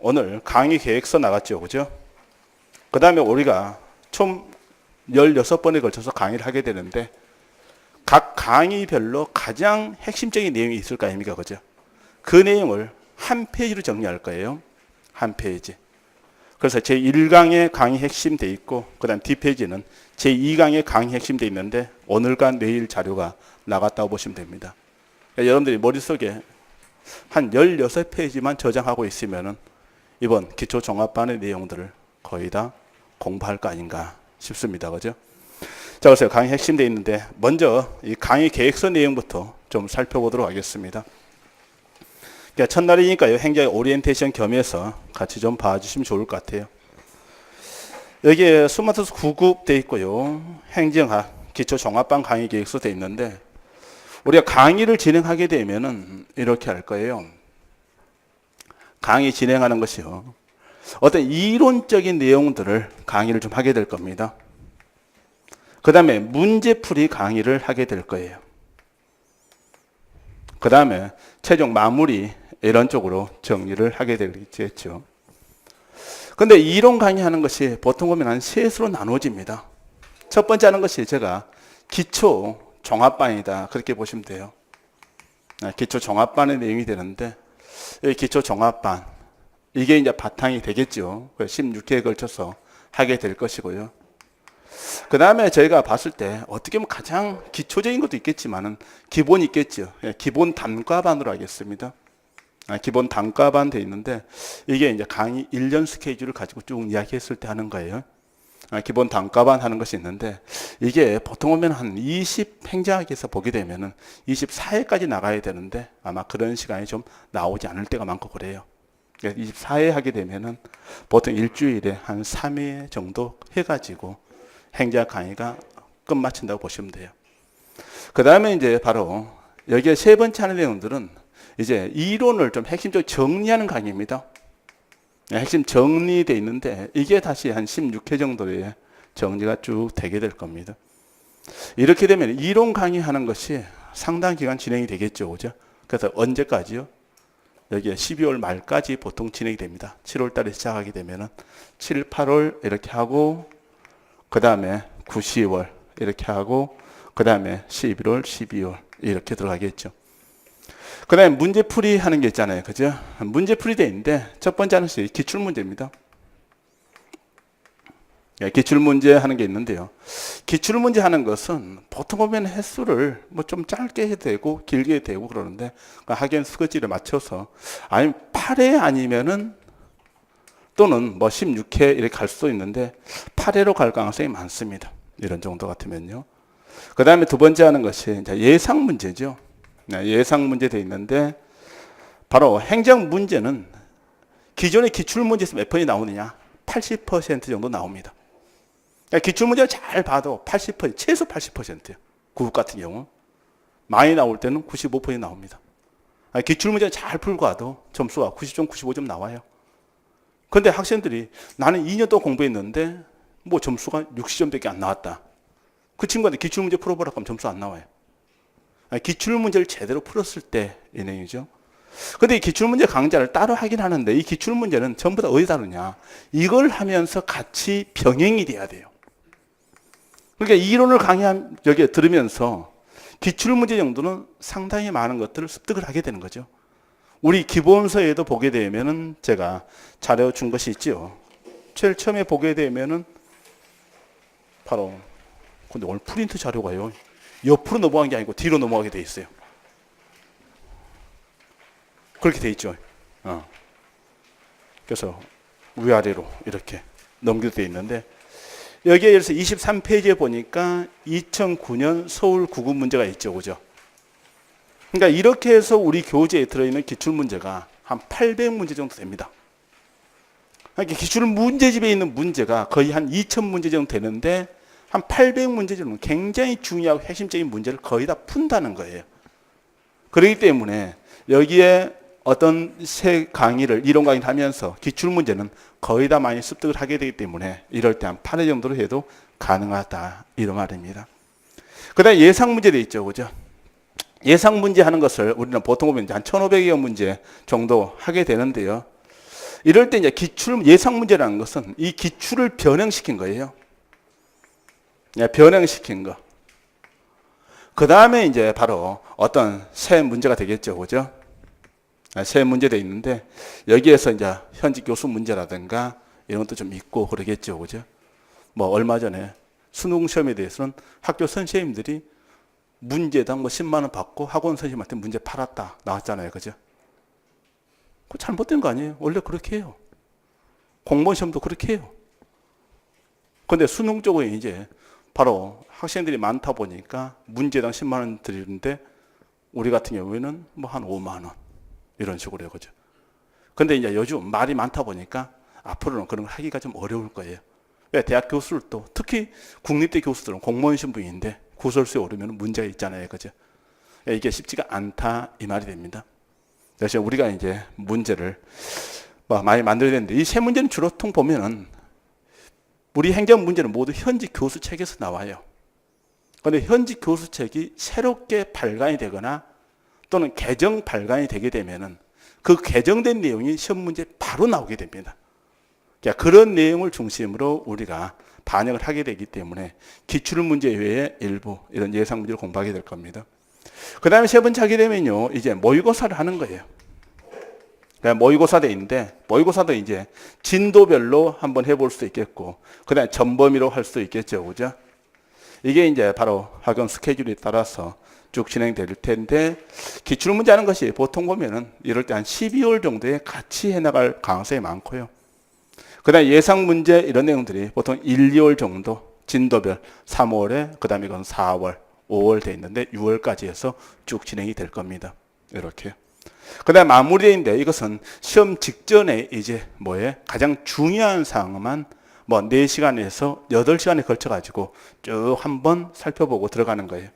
오늘 강의 계획서 나갔죠. 그죠? 그 다음에 우리가 총 16번에 걸쳐서 강의를 하게 되는데 각 강의별로 가장 핵심적인 내용이 있을 거 아닙니까? 그죠? 그 내용을 한 페이지로 정리할 거예요. 한 페이지. 그래서 제 1강의 강의 핵심 돼 있고 그다음 뒷페이지는 제 2강의 강의 핵심 돼 있는데 오늘과 내일 자료가 나갔다고 보시면 됩니다. 그러니까 여러분들이 머릿속에 한 16페이지만 저장하고 있으면은 이번 기초 종합반의 내용들을 거의 다 공부할 거 아닌가 싶습니다. 그죠? 자, 그래서 강의 핵심 돼 있는데 먼저 이 강의 계획서 내용부터 좀 살펴보도록 하겠습니다. 그러니까 첫날이니까요. 행정의 오리엔테이션 겸해서 같이 좀 봐주시면 좋을 것 같아요. 여기에 스마트스 9급 돼 있고요. 행정학 기초 종합반 강의 계획서 돼 있는데 우리가 강의를 진행하게 되면은 이렇게 할 거예요. 강의 진행하는 것이요. 어떤 이론적인 내용들을 강의를 좀 하게 될 겁니다. 그 다음에 문제풀이 강의를 하게 될 거예요. 그 다음에 최종 마무리 이런 쪽으로 정리를 하게 되겠죠. 근데 이론 강의하는 것이 보통 보면 한 셋으로 나눠집니다. 첫 번째 하는 것이 제가 기초 종합반이다. 그렇게 보시면 돼요. 아, 기초 종합반의 내용이 되는데, 이 기초 종합반. 이게 이제 바탕이 되겠죠. 16회에 걸쳐서 하게 될 것이고요. 그 다음에 저희가 봤을 때 어떻게 보면 가장 기초적인 것도 있겠지만은 기본이 있겠죠. 예, 기본 단과반으로 하겠습니다. 아, 기본 단과반 돼 있는데 이게 이제 강의 1년 스케줄을 가지고 쭉 이야기했을 때 하는 거예요. 아, 기본 단과반 하는 것이 있는데 이게 보통 오면 한 20 행정학에서 보게 되면은 24회까지 나가야 되는데 아마 그런 시간이 좀 나오지 않을 때가 많고 그래요. 24회 하게 되면은 보통 일주일에 한 3회 정도 해가지고 행정학 강의가 끝마친다고 보시면 돼요. 그 다음에 이제 바로 여기에 세 번째 하는 내용들은 이제 이론을 좀 핵심적으로 정리하는 강의입니다. 네, 핵심 정리되어 있는데 이게 다시 한 16회 정도의 정리가 쭉 되게 될 겁니다. 이렇게 되면 이론 강의하는 것이 상당 기간 진행이 되겠죠. 그죠? 그래서 언제까지요? 여기에 12월 말까지 보통 진행이 됩니다. 7월 달에 시작하게 되면은 7, 8월 이렇게 하고 그 다음에 9, 10월 이렇게 하고 그 다음에 11월, 12월 이렇게 들어가겠죠. 그 다음에 문제풀이 하는 게 있잖아요. 그죠? 문제풀이 돼 있는데 첫 번째 하는 것이 기출문제입니다. 예, 기출문제 하는 게 있는데요. 기출문제 하는 것은 보통 보면 횟수를 뭐 좀 짧게 해도 되고 길게 해도 되고 그러는데 그 학연 수거지를 맞춰서 아니면 8회 아니면은 또는 뭐 16회 이렇게 갈 수도 있는데 8회로 갈 가능성이 많습니다. 이런 정도 같으면요. 그 다음에 두 번째 하는 것이 예상 문제죠. 네, 예상 문제 돼 있는데 바로 행정 문제는 기존의 기출 문제에서 몇 번이 나오느냐? 80% 정도 나옵니다. 그러니까 기출 문제를 잘 봐도 80% 최소 80%예요. 구급 같은 경우 많이 나올 때는 95% 나옵니다. 기출 문제 잘 풀고 와도 점수가 90점, 95점 나와요. 근데 학생들이 나는 2년 동안 공부했는데 뭐 점수가 60점밖에 안 나왔다. 그 친구한테 기출 문제 풀어보라 그러면 점수 안 나와요. 아니, 기출 문제를 제대로 풀었을 때이 내용이죠. 근데 이 기출 문제 강좌를 따로 하긴 하는데 이 기출 문제는 전부 다 어디 다루냐? 이걸 하면서 같이 병행이 돼야 돼요. 그러니까 이론을 강의한 여기에 들으면서 기출 문제 정도는 상당히 많은 것들을 습득을 하게 되는 거죠. 우리 기본서에도 보게 되면은 제가 자료 준 것이 있지요. 제일 처음에 보게 되면은 바로 근데 오늘 프린트 자료가요. 옆으로 넘어간 게 아니고 뒤로 넘어가게 돼 있어요. 그렇게 돼 있죠. 어. 그래서 위아래로 이렇게 넘겨져 돼 있는데 여기에 예를 들어서 23페이지에 보니까 2009년 서울 구급 문제가 있죠. 그죠? 그러니까 이렇게 해서 우리 교재에 들어있는 기출 문제가 한 800문제 정도 됩니다. 그러니까 기출 문제집에 있는 문제가 거의 한 2000문제 정도 되는데 한 800문제 정도는 굉장히 중요하고 핵심적인 문제를 거의 다 푼다는 거예요. 그렇기 때문에 여기에 어떤 새 강의를 이론 강의를 하면서 기출 문제는 거의 다 많이 습득을 하게 되기 때문에 이럴 때 한 8회 정도로 해도 가능하다 이런 말입니다. 그다음 예상 문제도 있죠, 그죠? 예상 문제 하는 것을 우리는 보통 보면 한 1,500여 문제 정도 하게 되는데요. 이럴 때 이제 기출 예상 문제라는 것은 이 기출을 변형시킨 거예요. 예, 변형시킨 거. 그 다음에 이제 바로 어떤 새 문제가 되겠죠, 그죠? 아, 새 문제 돼 있는데 여기에서 이제 현직 교수 문제라든가 이런 것도 좀 있고 그러겠죠, 그죠? 뭐 얼마 전에 수능 시험에 대해서는 학교 선생님들이 문제당 뭐 10만 원 받고 학원 선생님한테 문제 팔았다 나왔잖아요, 그죠? 그 잘못된 거 아니에요? 원래 그렇게 해요. 공무원 시험도 그렇게 해요. 근데 수능 쪽은 이제 바로 학생들이 많다 보니까 문제당 10만 원 드리는데 우리 같은 경우에는 뭐 한 5만 원 이런 식으로 해요. 그죠? 근데 이제 요즘 말이 많다 보니까 앞으로는 그런 걸 하기가 좀 어려울 거예요. 왜 대학 교수들도 특히 국립대 교수들은 공무원 신분인데 구설수에 오르면 문제가 있잖아요. 그죠? 이게 쉽지가 않다 이 말이 됩니다. 그래서 우리가 이제 문제를 뭐 많이 만들어야 되는데 이 세 문제는 주로 통 보면은 우리 행정 문제는 모두 현직 교수 책에서 나와요. 그런데 현직 교수 책이 새롭게 발간이 되거나 또는 개정 발간이 되게 되면은 그 개정된 내용이 시험 문제 바로 나오게 됩니다. 그러니까 그런 내용을 중심으로 우리가 반영을 하게 되기 때문에 기출 문제 외에 일부 이런 예상 문제를 공부하게 될 겁니다. 그 다음에 세 번째 하게 되면요, 이제 모의고사를 하는 거예요. 그러니까 모의고사 돼 있는데, 모의고사도 이제 진도별로 한번 해볼 수도 있겠고, 그 다음에 전범위로 할 수도 있겠죠. 그죠? 이게 이제 바로 학원 스케줄에 따라서 쭉 진행될 텐데, 기출문제 하는 것이 보통 보면은 이럴 때 한 12월 정도에 같이 해나갈 가능성이 많고요. 그 다음에 예상 문제 이런 내용들이 보통 1, 2월 정도 진도별 3월에, 그 다음에 이건 4월, 5월 돼 있는데 6월까지 해서 쭉 진행이 될 겁니다. 이렇게. 그 다음에 마무리인데 이것은 시험 직전에 이제 뭐에 가장 중요한 사항만 뭐 4시간에서 8시간에 걸쳐 가지고 쭉 한번 살펴보고 들어가는 거예요.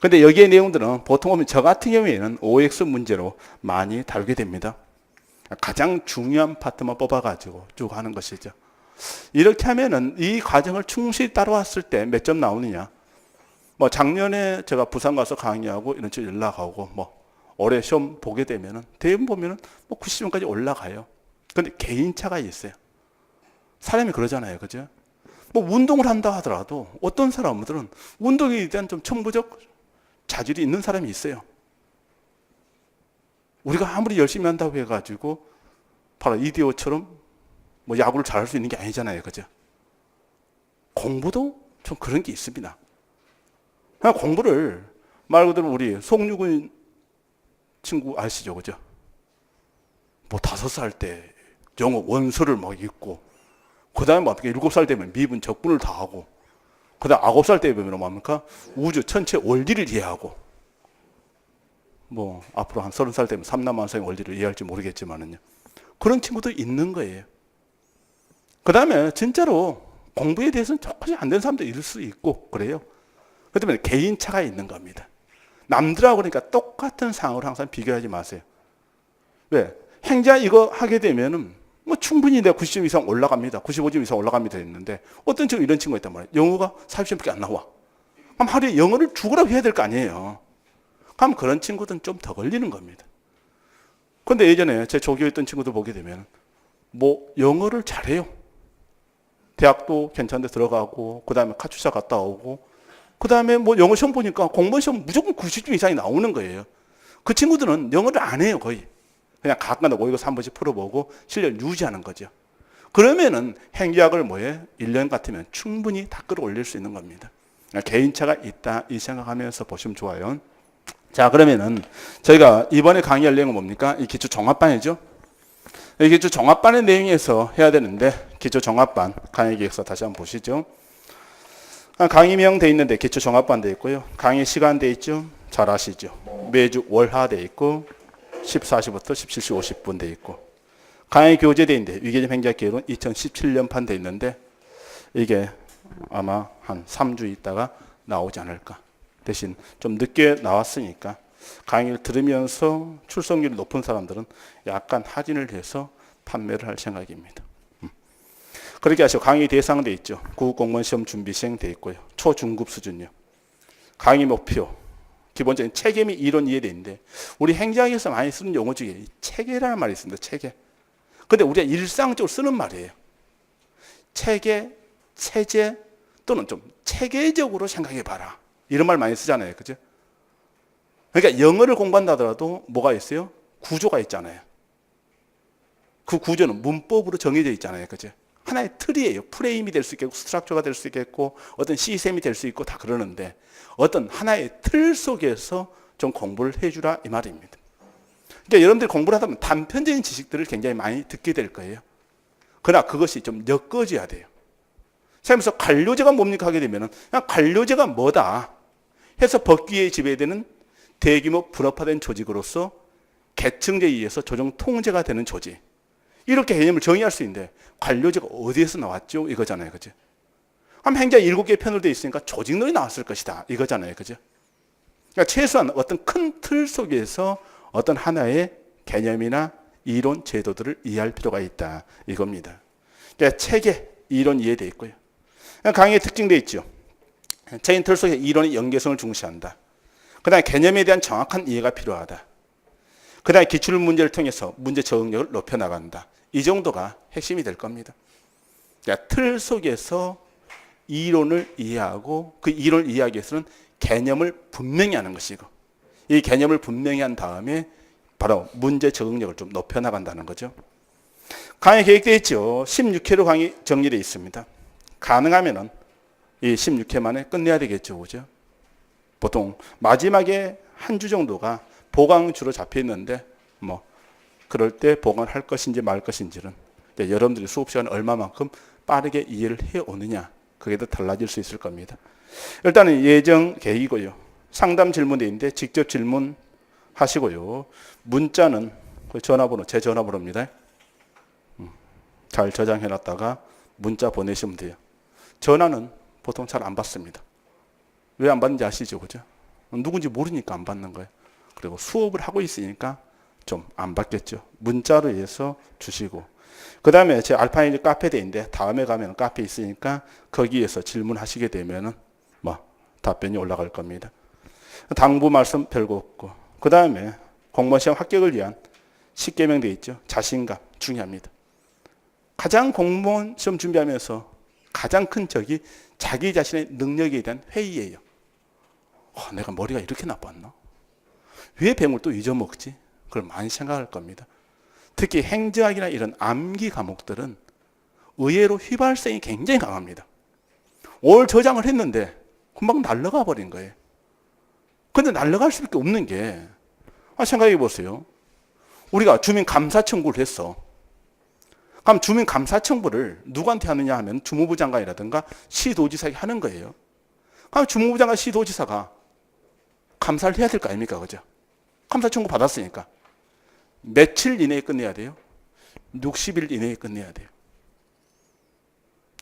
근데 여기에 내용들은 보통 보면 저 같은 경우에는 OX 문제로 많이 다루게 됩니다. 가장 중요한 파트만 뽑아가지고 쭉 하는 것이죠. 이렇게 하면은 이 과정을 충실히 따라왔을 때 몇 점 나오느냐? 뭐 작년에 제가 부산 가서 강의하고 이런 쪽 연락 오고 뭐 올해 시험 보게 되면은 대부분 보면은 뭐 90점까지 올라가요. 근데 개인차가 있어요. 사람이 그러잖아요. 그죠? 뭐 운동을 한다 하더라도 어떤 사람들은 운동에 대한 좀 천부적 자질이 있는 사람이 있어요. 우리가 아무리 열심히 한다고 해가지고 바로 이디오처럼 뭐 야구를 잘할 수 있는 게 아니잖아요. 그죠? 공부도 좀 그런 게 있습니다. 공부를 말 그대로 우리 송유근 친구 아시죠? 그죠? 뭐 다섯 살 때 영어 원서를 막 읽고 그 다음에 뭐 일곱 살 되면 미분 적분을 다 하고 그 다음 아홉 살때 보면 뭡니까? 우주 전체 원리를 이해하고 뭐 앞으로 한 서른 살 되면 삼남한성의 원리를 이해할지 모르겠지만은요. 그런 친구도 있는 거예요. 그 다음에 진짜로 공부에 대해서는 조금씩 안 되는 사람도 있을 수 있고 그래요. 그 때문에 개인차가 있는 겁니다. 남들하고 그러니까 똑같은 상황을 항상 비교하지 마세요. 왜? 행자 이거 하게 되면은 뭐 충분히 내가 90점 이상 올라갑니다. 95점 이상 올라갑니다 했는데 어떤 친구 이런 친구가 있단 말이에요. 영어가 40점밖에 안 나와. 그럼 하루에 영어를 죽으라고 해야 될 거 아니에요. 그럼 그런 친구들은 좀 더 걸리는 겁니다. 근데 예전에 제 조교에 있던 친구들 보게 되면 뭐 영어를 잘해요. 대학도 괜찮은 데 들어가고 그다음에 카투사 갔다 오고 그 다음에 뭐 영어 시험 보니까 공무원 시험 무조건 90점 이상이 나오는 거예요. 그 친구들은 영어를 안 해요, 거의. 그냥 가끔가다 모의고사 한 번씩 풀어보고 실력 유지하는 거죠. 그러면은 행위학을 뭐해? 1년 같으면 충분히 다 끌어올릴 수 있는 겁니다. 개인차가 있다 이 생각하면서 보시면 좋아요. 자 그러면은 저희가 이번에 강의할 내용은 뭡니까? 이 기초 종합반이죠. 이 기초 종합반의 내용에서 해야 되는데 기초 종합반 강의 기획서 다시 한번 보시죠. 아, 강의명 돼 있는데 기초 종합반 돼 있고요. 강의 시간 돼 있죠. 잘 아시죠. 매주 월화 돼 있고 14시부터 17시 50분 돼 있고 강의 교재 돼 있는데 위계점 행자 기록은 2017년판 돼 있는데 이게 아마 한 3주 있다가 나오지 않을까. 대신 좀 늦게 나왔으니까 강의를 들으면서 출석률이 높은 사람들은 약간 할인을 해서 판매를 할 생각입니다. 음. 그렇게 하시고 강의 대상 돼 있죠. 구공무원 시험 준비생 돼 있고요. 초중급 수준요. 강의 목표 기본적인 체계 및 이론 이해돼 있는데 우리 행정에서 많이 쓰는 용어 중에 체계라는 말이 있습니다. 체계. 근데 우리가 일상적으로 쓰는 말이에요. 체계, 체제 또는 좀 체계적으로 생각해 봐라. 이런 말 많이 쓰잖아요. 그죠? 그러니까 영어를 공부한다 하더라도 뭐가 있어요? 구조가 있잖아요. 그 구조는 문법으로 정해져 있잖아요. 그죠? 하나의 틀이에요. 프레임이 될 수 있겠고, 스트럭처가 될 수 있겠고, 어떤 시스템이 될 수 있고 다 그러는데 어떤 하나의 틀 속에서 좀 공부를 해주라 이 말입니다. 그러니까 여러분들이 공부를 하다 보면 단편적인 지식들을 굉장히 많이 듣게 될 거예요. 그러나 그것이 좀 엮어져야 돼요. 삶에서 관료제가 뭡니까 하게 되면은 그냥 관료제가 뭐다 해서 법규에 지배되는 대규모 분업화된 조직으로서 계층제에 의해서 조정 통제가 되는 조직. 이렇게 개념을 정의할 수 있는데 관료제가 어디에서 나왔죠? 이거잖아요. 그죠? 그럼 행자 일곱 개 편으로 되어 있으니까 조직론이 나왔을 것이다. 이거잖아요. 그죠? 그러니까 최소한 어떤 큰 틀 속에서 어떤 하나의 개념이나 이론 제도들을 이해할 필요가 있다. 이겁니다. 그러니까 체계, 이론 이해되어 있고요. 강의에 특징되어 있죠. 체인 틀 속에 이론의 연계성을 중시한다. 그 다음에 개념에 대한 정확한 이해가 필요하다. 그 다음에 기출 문제를 통해서 문제 적응력을 높여나간다. 이 정도가 핵심이 될 겁니다. 그러니까 틀 속에서 이론을 이해하고 그 이론을 이해하기 위해서는 개념을 분명히 하는 것이고 이 개념을 분명히 한 다음에 바로 문제 적응력을 좀 높여나간다는 거죠. 강의 계획되어 있죠. 16회로 강의 정리되어 있습니다. 가능하면은 이 16회 만에 끝내야 되겠죠. 그죠? 보통 마지막에 한 주 정도가 보강 주로 잡혀 있는데 뭐 그럴 때 보강할 것인지 말 것인지는 여러분들이 수업 시간 얼마만큼 빠르게 이해를 해 오느냐 그게 더 달라질 수 있을 겁니다. 일단은 예정 계획이고요. 상담 질문이 있는데 직접 질문 하시고요. 문자는 그 전화번호 제 전화번호입니다. 음, 잘 저장해 놨다가 문자 보내시면 돼요. 전화는 보통 잘 안 받습니다. 왜 안 받는지 아시죠? 그죠? 누군지 모르니까 안 받는 거예요. 그리고 수업을 하고 있으니까 좀 안 받겠죠. 문자로 해서 주시고. 그 다음에 제 알파인이 카페데인데 다음에 가면 카페 있으니까 거기에서 질문하시게 되면은 뭐 답변이 올라갈 겁니다. 당부 말씀 별거 없고. 그 다음에 공무원 시험 합격을 위한 10개명 돼 있죠. 자신감 중요합니다. 가장 공무원 시험 준비하면서 가장 큰 적이 자기 자신의 능력에 대한 회의예요. 어, 내가 머리가 이렇게 나빴나? 왜 뱀을 또 잊어먹지? 그걸 많이 생각할 겁니다. 특히 행정학이나 이런 암기 과목들은 의외로 휘발성이 굉장히 강합니다. 올 저장을 했는데 금방 날아가 버린 거예요. 근데 날아갈 수밖에 없는 게, 아, 생각해 보세요. 우리가 주민 감사 청구를 했어. 그럼 주민 감사 청구를 누구한테 하느냐 하면 주무부 장관이라든가 시도지사에게 하는 거예요. 그럼 주무부 장관 시도지사가 감사를 해야 될 거 아닙니까? 그죠? 감사 청구 받았으니까. 며칠 이내에 끝내야 돼요? 60일 이내에 끝내야 돼요.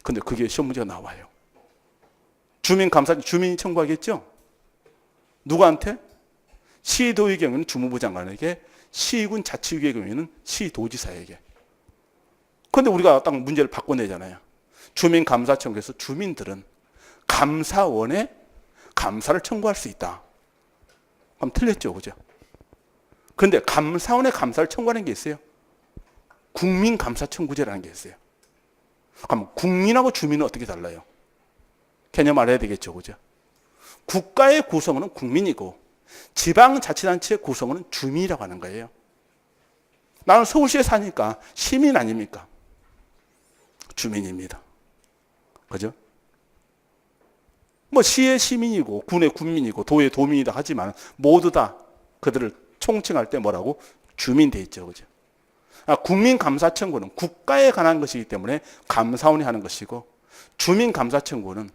근데 그게 시험 문제가 나와요. 주민 감사, 주민이 청구하겠죠? 누구한테? 시도의 경우는 주무부 장관에게, 시군 자치구의 경우에는 시도지사에게. 근데 우리가 딱 문제를 바꿔내잖아요. 주민 감사 청구에서 주민들은 감사원에 감사를 청구할 수 있다. 그럼 틀렸죠, 그죠? 근데 감사원에 감사를 청구하는 게 있어요. 국민감사청구제라는 게 있어요. 그럼 국민하고 주민은 어떻게 달라요? 개념 알아야 되겠죠, 그죠? 국가의 구성원은 국민이고 지방자치단체의 구성원은 주민이라고 하는 거예요. 나는 서울시에 사니까 시민 아닙니까? 주민입니다. 그죠? 뭐 시의 시민이고 군의 군민이고 도의 도민이다 하지만 모두 다 그들을 총칭할 때 뭐라고 주민 돼 있죠, 그죠? 아, 국민감사청구는 국가에 관한 것이기 때문에 감사원이 하는 것이고 주민감사청구는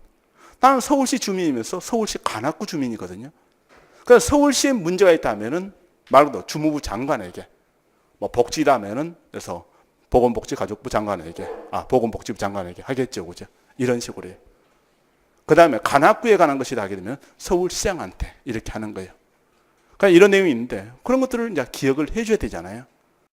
나는 서울시 주민이면서 서울시 관악구 주민이거든요. 그래서 서울시에 문제가 있다면은 말 그대로 주무부 장관에게 뭐 복지라면은 그래서 보건복지가족부 장관에게 아 보건복지부 장관에게 하겠죠, 그죠? 이런 식으로. 그 다음에 관악구에 관한 것이다 하게 되면 서울시장한테 이렇게 하는 거예요. 그러니까 이런 내용이 있는데 그런 것들을 이제 기억을 해줘야 되잖아요.